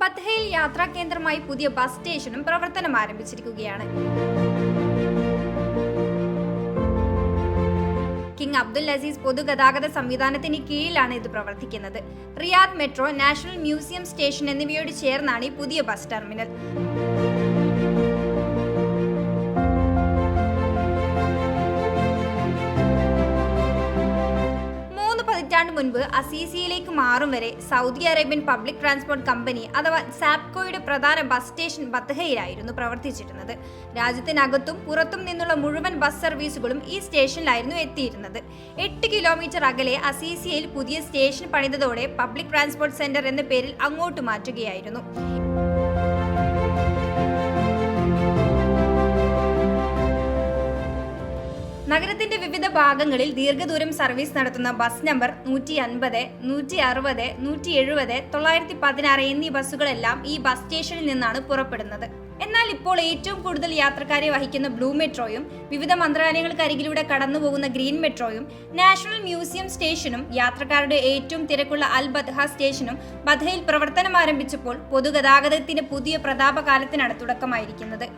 ബത്ഹയിൽ യാത്രാ കേന്ദ്രമായി പുതിയ ബസ് സ്റ്റേഷനും പ്രവർത്തനം ആരംഭിച്ചിരിക്കുകയാണ്. കിങ് അബ്ദുൽ അസീസ് പൊതുഗതാഗത സംവിധാനത്തിന് കീഴിലാണ് ഇത് പ്രവർത്തിക്കുന്നത്. Riyadh metro national museum station എന്നിവയോട് ചേർന്നാണ് ഈ പുതിയ ബസ് ടെർമിനൽ. പതിറ്റാണ്ട് മുൻപ് അസീസിയയിലേക്ക് മാറും വരെ Saudi Arabian public transport company അഥവാ സാപ്കോയുടെ പ്രധാന ബസ് സ്റ്റേഷൻ ബത്തഹയിലായിരുന്നു പ്രവർത്തിച്ചിരുന്നത്. രാജ്യത്തിനകത്തും പുറത്തും നിന്നുള്ള മുഴുവൻ ബസ് സർവീസുകളും ഈ സ്റ്റേഷനിലായിരുന്നു എത്തിയിരുന്നത്. എട്ട് കിലോമീറ്റർ അകലെ അസീസിയയിൽ പുതിയ സ്റ്റേഷൻ പണിതതോടെ പബ്ലിക് ട്രാൻസ്പോർട്ട് സെന്റർ എന്ന പേരിൽ അങ്ങോട്ട് മാറ്റുകയായിരുന്നു. നഗരത്തിന്റെ വിവിധ ഭാഗങ്ങളിൽ ദീർഘദൂരം സർവീസ് നടത്തുന്ന ബസ് നമ്പർ നൂറ്റി അൻപത് നൂറ്റി അറുപത് നൂറ്റി എഴുപത് തൊള്ളായിരത്തി പതിനാറ് എന്നീ ബസ്സുകളെല്ലാം ഈ ബസ് സ്റ്റേഷനിൽ നിന്നാണ് പുറപ്പെടുന്നത്. എന്നാൽ ഇപ്പോൾ ഏറ്റവും കൂടുതൽ യാത്രക്കാരെ വഹിക്കുന്ന ബ്ലൂ മെട്രോയും വിവിധ മന്ത്രാലയങ്ങൾക്കരികിലൂടെ കടന്നുപോകുന്ന ഗ്രീൻ മെട്രോയും നാഷണൽ മ്യൂസിയം സ്റ്റേഷനും യാത്രക്കാരുടെ ഏറ്റവും തിരക്കുള്ള അൽ ബദ്ഹ സ്റ്റേഷനും ബദ്ഹയിൽ പ്രവർത്തനം ആരംഭിച്ചപ്പോൾ പൊതുഗതാഗതത്തിന്റെ പുതിയ പ്രതാപകാലത്തിനാണ് തുടക്കമായിരിക്കുന്നത്.